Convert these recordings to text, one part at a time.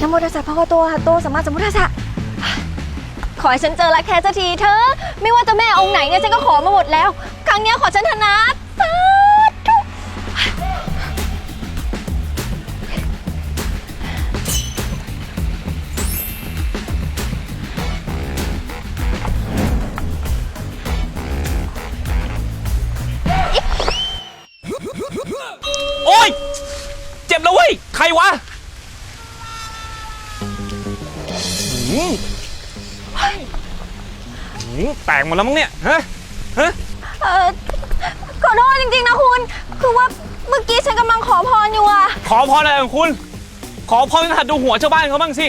นะโมตัสสะพะคะวะโตอะระหะโตสัมมาสัมพุทธัสสะขอให้ฉันเจอรักแท้สักทีเธอ ไม่ว่าจะแม่องค์ไหนเนี่ยฉันก็ขอมาหมดแล้ว ครั้งเนี้ยขอฉันเถอะนะสาธุ หืมแตกหมดแล้วมั้งเนี่ยฮะฮะเออขอโทษจริงๆนะคุณ คือว่าเมื่อกี้ฉันกำลังขอพรอยู่อะขอพรอะไรของคุณ ขอพรหัดดูหัวชาวบ้านเขาบ้างสิ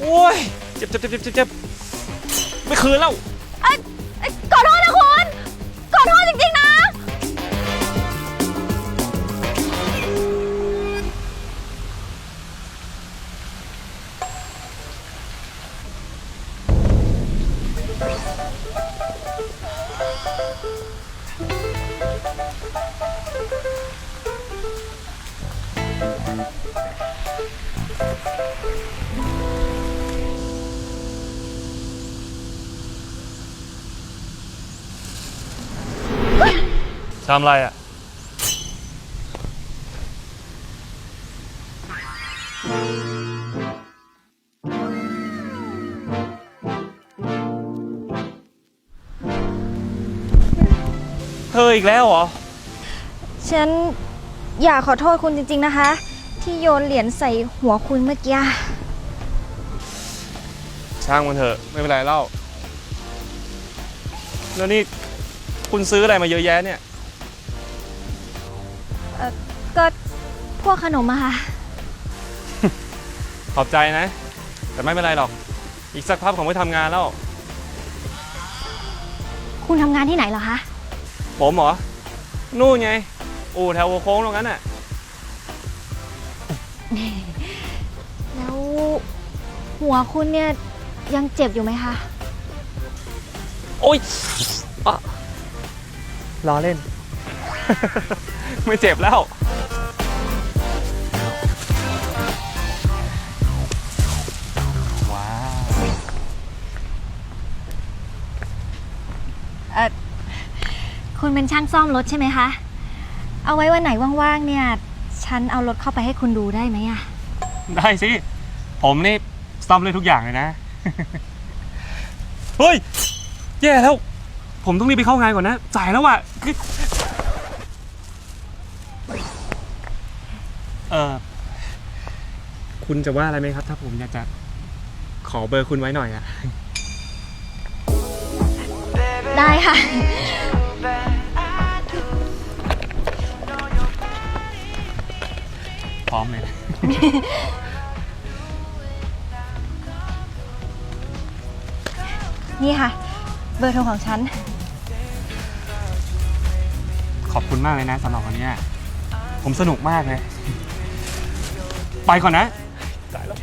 โอ้ยเจ็บเจ็บเจ็บเจ็บเจ็บเจ็บไม่คืนแล้ว ทำอะไรอะ เธออีกแล้วเหรอ ฉันอยากขอโทษคุณจริง ๆนะคะ ที่โยนเหรียญใส่หัวคุณเมื่อกี้ ช่างมันเถอะ ไม่เป็นไรเล่า แล้วนี่คุณซื้ออะไรมาเยอะแยะเนี่ย วกขนมอะค่ะ ขอบใจนะ แต่ไม่เป็นไรหรอก อีกสักพักผมไปทำงานแล้ว คุณทำงานที่ไหนเหรอคะ ผมเหรอ นู่นไง อู่แถวหัวโค้งตรงนั้นน่ะ แล้วหัวคุณเนี่ยยังเจ็บอยู่ไหมคะ โอ๊ยอะล้อเล่น ไม่เจ็บแล้วว้ เออคุณเป็นช่างซ่อมรถใช่ไหมคะ เอาไว้วันไหนว่างๆเนี่ย ฉันเอารถเข้าไปให้คุณดูได้ไหมอะได้สิ ผมนี่ซ่อมเลยทุกอย่างเลยนะ เฮ้ย แย่แล้ว ผมต้องรีบไปเข้างานก่อนนะ จ่ายแล้วอะเออคุณจะว่าอะไรไหมครับ ถ้าผมอยากจะขอเบอร์คุณไว้หน่อยอะ ได้ค่ะ พร้อมเลยนี่ค่ะ เบอร์โทรของฉัน ขอบคุณมากเลยนะสำหรับวันเนี้ยผมสนุกมากเลย ไปก่อนนะจ่ายแล้ว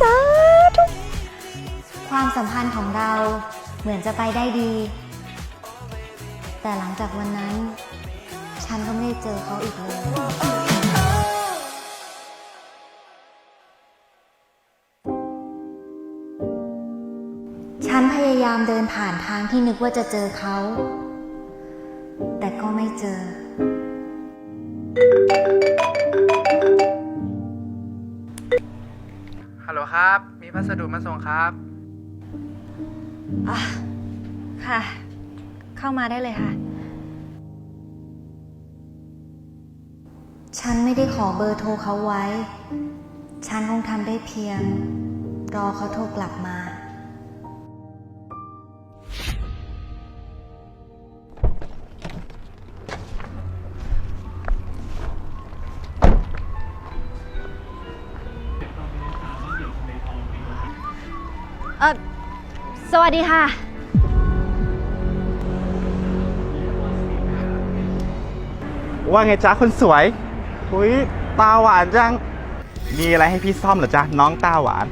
สาธุ ความสัมพันธ์ของเราเหมือนจะไปได้ดี แต่หลังจากวันนั้น ฉันก็ไม่ได้เจอเขาอีกเลย ฉันพยายามเดินผ่านทางที่นึกว่าจะเจอเขา แต่ก็ไม่เจอ ฮัลโหลครับ มีพัสดุมาส่งครับ อะค่ะ เข้ามาได้เลยค่ะ ฉันไม่ได้ขอเบอร์โทรเขาไว้ ฉันคงทำได้เพียง รอเขาโทรกลับมา สวัสดีค่ะ ว่าไงจ๊ะคนสวยอุ้ยตาหวานจัง มีอะไรให้พี่ซ่อมเหรอจ๊ะน้องตาหวาน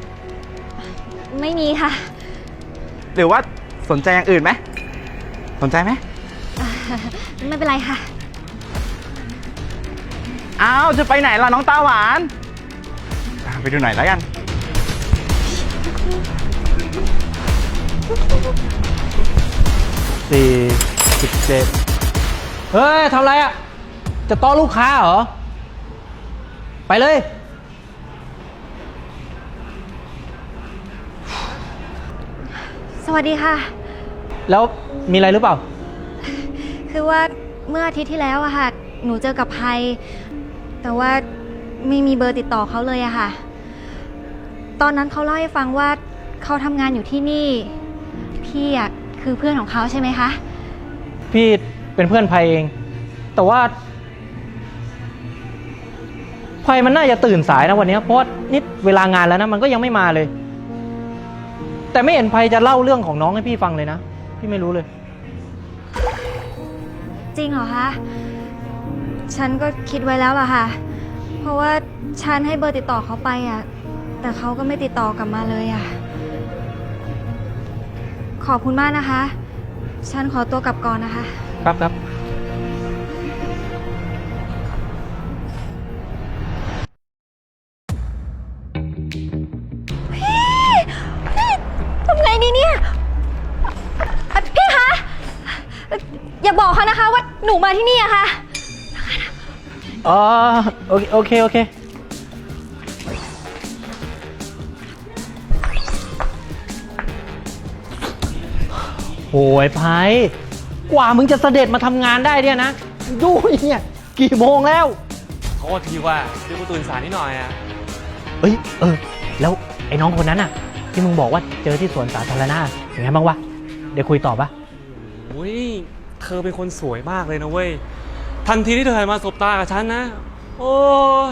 ไม่มีค่ะ หรือว่าสนใจอย่างอื่นไหม สนใจไหม ไม่เป็นไรค่ะ อ้าว จะไปไหนล่ะน้องตาหวานอะไปดูหน่อยแล้วกัน สี่สิบเจ็ดเฮ้ยทำไรอะ จะต้อนลูกค้าเหรอ ไปเลย สวัสดีค่ะ แล้วมีอะไรหรือเปล่า คือว่าเมื่ออาทิตย์ที่แล้วอะค่ะ หนูเจอกับภัย แต่ว่าไม่มีเบอร์ติดต่อเขาเลยอะค่ะ ตอนนั้นเขาเล่าให้ฟังว่าเขาทำงานอยู่ที่นี่ พี่อะคือเพื่อนของเขาใช่ไหมคะ พี่เป็นเพื่อนภัยเอง แต่ว่าภัยมันน่าจะตื่นสายนะวันเนี้ยเพราะว่านี่เวลางานแล้วนะมันก็ยังไม่มาเลย แต่ไม่เห็นภัยจะเล่าเรื่องของน้องให้พี่ฟังเลยนะ พี่ไม่รู้เลย จริงเหรอคะ ฉันก็คิดไว้แล้วล่ะค่ะ เพราะว่าฉันให้เบอร์ติดต่อเขาไปอะแต่เขาก็ไม่ติดต่อกลับมาเลยอะข อบคุณมากนะคะ ฉันขอตัวกลับก่อนนะคะ ครับครับทำไงดีเนี่ยเอ่อพี่คะเอ่ออย่าบอกเขานะคะว่าหนูมาที่นี่อะค่ะ อ๋อ โอเค โอเค โอเค โอ้ยไพกว่ามึงจะเสด็จมาทำงานได้เนี่ยนะ ดูเนี่ยกี่โมงแล้วโทษทีว่าที่กูตื่นสายนิดหน่อยอะเอ้ยเออ แล้วไอ้น้องคนนั้นน่ะ ที่มึงบอกว่าเจอที่สวนสาธารณะเป็นไงบ้างวะเดี๋ยวคุยต่อปะอุ้ยเธอเป็นคนสวยมากเลยนะเว้ย ทันทีที่เธอหันมาสบตากับฉันนะ โอ้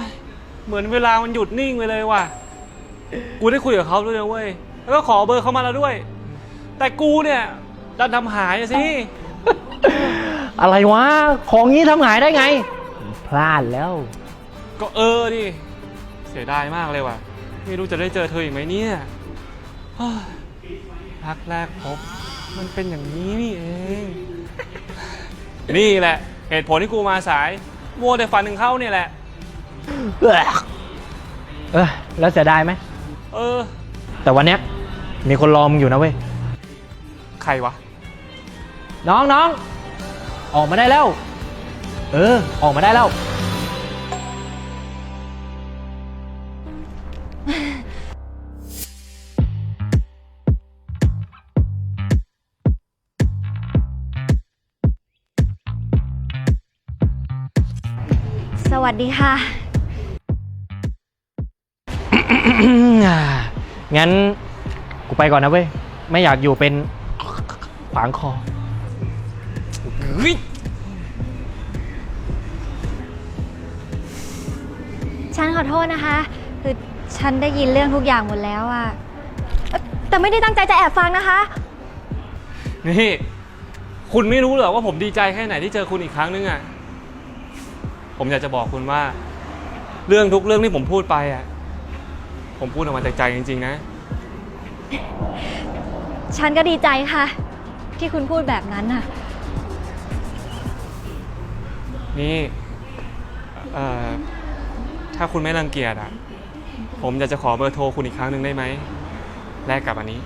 ยเหมือนเวลามันหยุดนิ่งไปเลยว่ะ กูได้คุยกับเขาด้วยนะเว้ย แล้วก็ขอเบอร์เขามาแล้วด้วย แต่กูเนี่ย ดันทำหายอะสิ อะไรวะ ของนี้ทำหายได้ไง พลาดแล้ว ก็เออดิ เสียดายมากเลยว่ะ ไม่รู้จะได้เจอเธออีกไหมเนี่ยเฮ้ยรักแรกพบ มันเป็นอย่างนี้นี่เอง นี่แหละ เหตุผลที่กูมาสายมัวแต่ฝันถึงเขาเนี่ยแหละ เออแล้วเสียดายไหม เออ แต่วันเนี้ยมีคนรอมึงอยู่นะเว้ย ใครวะ น้องน้องออกมาได้แล้ว เออ ออกมาได้แล้ว สวัสดีค่ะ งั้น กูไปก่อนนะเว้ย ไม่อยากอยู่เป็นขวางคอเฮ้ยฉันขอโทษนะคะ คือฉันได้ยินเรื่องทุกอย่างหมดแล้วอะเอ่อแต่ไม่ได้ตั้งใจจะแอบฟังนะคะ นี่ คุณไม่รู้เหรอว่าผมดีใจแค่ไหนที่เจอคุณอีกครั้งนึงอะ ผมอยากจะบอกคุณว่า เรื่องทุกเรื่องที่ผมพูดไปอะ ผมพูดออกมาจากใจจริงๆนะ ฉันก็ดีใจค่ะ ที่คุณพูดแบบนั้นน่ะ นี่เอ่อถ้าคุณไม่รังเกียจอะ ผมอยากจะขอเบอร์โทรคุณอีกครั้งหนึ่งได้ไหม แลกกับอันนี้